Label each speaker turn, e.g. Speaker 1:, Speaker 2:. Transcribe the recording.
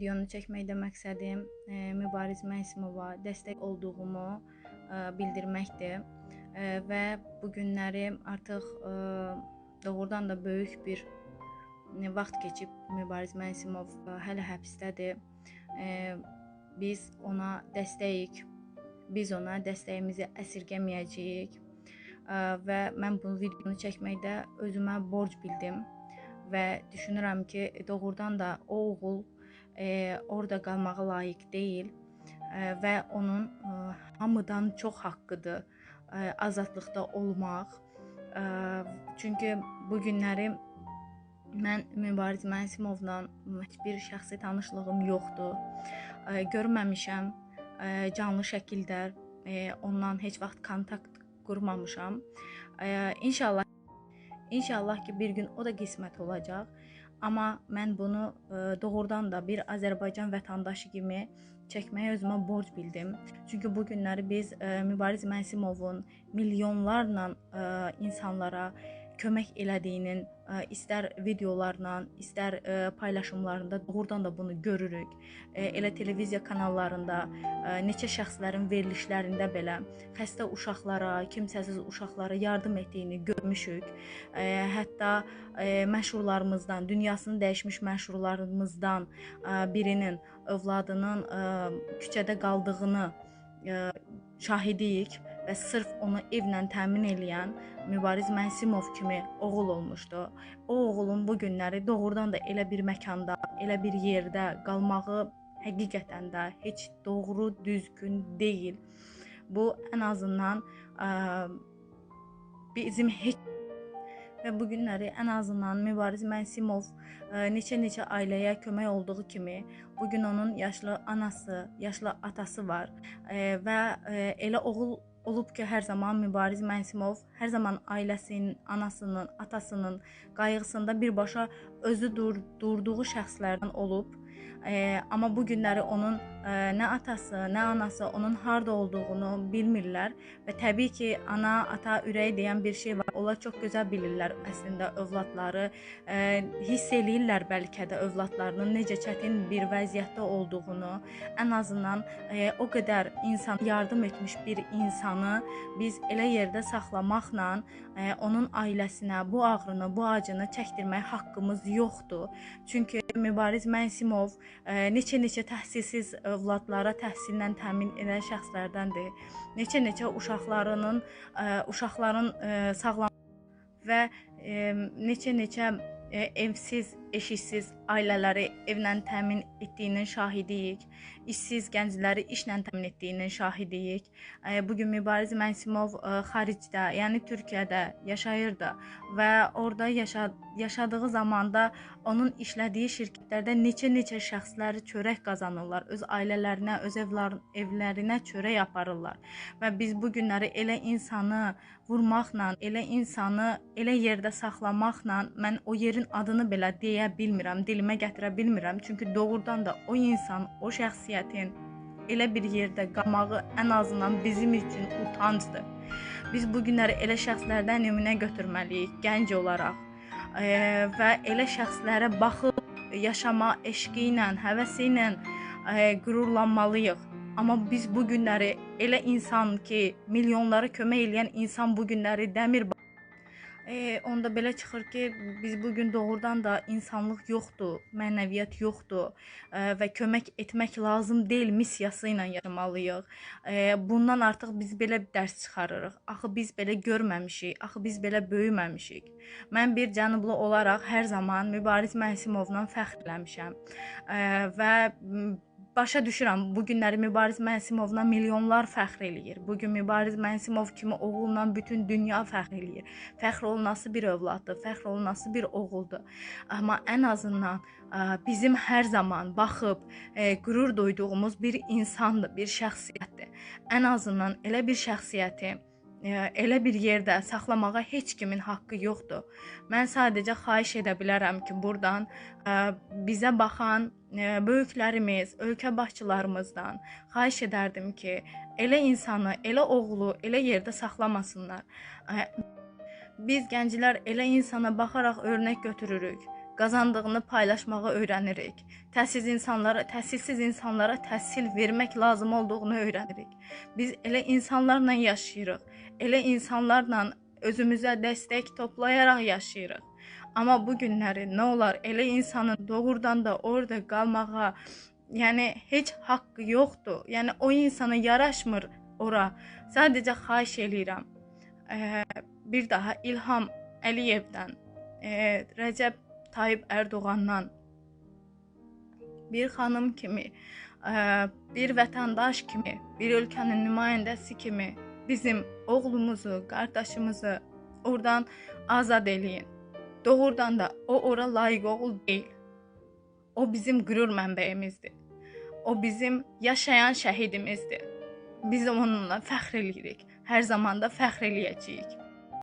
Speaker 1: videonu çəkməkdə məqsədim e, Mübariz Məsimova dəstək olduğumu e, bildirməkdir e, və bu günləri artıq doğrudan da böyük bir vaxt keçib Mübariz Məsimov hələ həbsdədir. Biz ona dəstəyik. Biz ona dəstəyimizi əsirgəməyəcəyik. Və mən bu videonu çəkməkdə özümə borc bildim və düşünürəm ki, doğrudan da o oğul e, orada qalmağa layiq deyil e, və onun e, hamıdan çox haqqıdır e, azadlıqda olmaq. E, çünki bu günləri mən Mübariz Mənsimovla heç bir şəxsi tanışlığım yoxdur. E, görməmişəm e, canlı şəkildə e, ondan heç vaxt kontakt qurmamışam. E, inşallah İnşallah ki bir gün o da qismət olacaq. Amma mən bunu ə, doğrudan da bir Azərbaycan vətəndaşı kimi çəkməyə özümə borc bildim. Çünki bu günləri biz ə, Mübariz Mənsimovun milyonlarla ə, insanlara kömək elədiyinin istər videolarla, istər paylaşımlarında doğrudan da bunu görürük. Elə televiziya kanallarında neçə şəxslərin verilişlərində belə xəstə uşaqlara, kimsəsiz uşaqlara yardım etdiyini görmüşük. Hətta məşhurlarımızdan, dünyasını dəyişmiş məşhurlarımızdan birinin övladının küçədə qaldığını şahidiyik və sırf onu evlə təmin eləyən Mübariz Mənsimov kimi oğul olmuşdu. O oğulun bu günləri doğrudan da elə bir məkanda, elə bir yerdə qalmağı həqiqətən də heç doğru, düzgün deyil. Bu ən azından ə, bizim heç və bu günləri ən azından Mübariz Mənsimov neçə-neçə ailəyə kömək olduğu kimi bu gün onun yaşlı anası, yaşlı atası var və elə oğul olub ki, hər zaman Mübariz Mənsimov hər zaman ailəsinin, anasının, atasının qayğısında birbaşa özü dur durduğu şəxslərdən olub. E, amma bu günləri onun e, nə atası, nə anası onun harda olduğunu bilmirlər və təbii ki, ana, ata ürəyi deyən bir şey var. Onlar çox gözəl bilirlər əslində övladları, e, hiss eləyirlər bəlkə də övladlarının necə çətin bir vəziyyətdə olduğunu. Ən azından e, o qədər insan yardım etmiş bir insanı biz elə yerdə saxlamaqla e, onun ailəsinə bu ağrını, bu acını çəkdirmək haqqımız yoxdur. Çünki Mübariz Mənsimov neçə-neçə təhsilsiz övladlara təhsillə təmin edən şəxslərdəndir. Neçə-neçə uşaqlarının uşaqların sağlam və neçə-neçə evsiz, eşiksiz ailələri evlə təmin etdiyinin şahidiyik. İşsiz gəncləri işlə təmin etdiyinin şahidiyik. Bu gün Mübariz Mənsimov xaricdə, yəni Türkiyədə yaşayırdı və orada yaşa yaşadığı zamanda onun işlədiyi şirkətlərdə neçə-neçə şəxslər çörək qazanırlar, öz ailələrinə, öz evlər evlərinə çörək aparırlar. Və biz bu günləri elə insanı vurmaqla, elə insanı elə yerdə saxlamaqla mən o yerin adını belə deyə bilmirəm, dilimə gətirə bilmirəm. Çünki doğrudan da o insan, o şəxsiyyətin elə bir yerdə qalmağı ən azından bizim üçün utancdır. Biz bu günləri elə şəxslərdən nümunə götürməliyik, gənc olaraq. E, və elə şəxslərə baxıb yaşama eşqi ilə, həvəsi ilə e, qürurlanmalıyıq. Amma biz bu günləri elə insan ki, milyonlara kömək edən insan bu günləri dəmir E, onda belə çıxır ki, biz bu gün doğrudan da insanlıq yoxdur, mənəviyyat yoxdur e, və kömək etmək lazım deyil missiyası ilə yaşamalıyıq. E, bundan artıq biz belə dərs çıxarırıq. Axı biz belə görməmişik, axı biz belə böyüməmişik. Mən bir cənublu olaraq hər zaman Mübariz Məhsimovla fəxr eləmişəm. E, və başa düşürəm. Bu günləri Mübariz Mənsimovla milyonlar fəxr eləyir. Bu gün Mübariz Mənsimov kimi oğulla bütün dünya fəxr eləyir. Fəxr olunası bir övladdır, fəxr olunası bir oğuldur. Amma ən azından bizim hər zaman baxıb qürur duyduğumuz bir insandır, bir şəxsiyyətdir. Ən azından elə bir şəxsiyyəti elə bir yerdə saxlamağa heç kimin haqqı yoxdur. Mən sadəcə xahiş edə bilərəm ki, burdan bizə baxan böyüklərimiz, ölkə başçılarımızdan xahiş edərdim ki, elə insanı, elə oğlu elə yerdə saxlamasınlar. Biz gənclər elə insana baxaraq örnək götürürük qazandığını paylaşmağı öyrənirik. Təhsil insanlara, təhsilsiz insanlara təhsil vermək lazım olduğunu öyrənirik. Biz elə insanlarla yaşayırıq. Elə insanlarla özümüzə dəstək toplayaraq yaşayırıq. Amma bu günləri nə olar elə insanın doğrudan da orada qalmağa, yəni heç haqqı yoxdur. Yəni o insana yaraşmır ora. Sadəcə xahiş eləyirəm. Ə, bir daha İlham Əliyevdən, ə, Rəcəb Tayyib Ərdoğandan bir xanım kimi, ə, bir vətəndaş kimi, bir ölkənin nümayəndəsi kimi bizim oğlumuzu, qardaşımızı oradan azad eləyin. Doğrudan da o ora layiq oğul deyil. O bizim qürur mənbəyimizdir. O bizim yaşayan şəhidimizdir. Biz onunla fəxr eləyirik. Hər zaman da fəxr eləyəcəyik.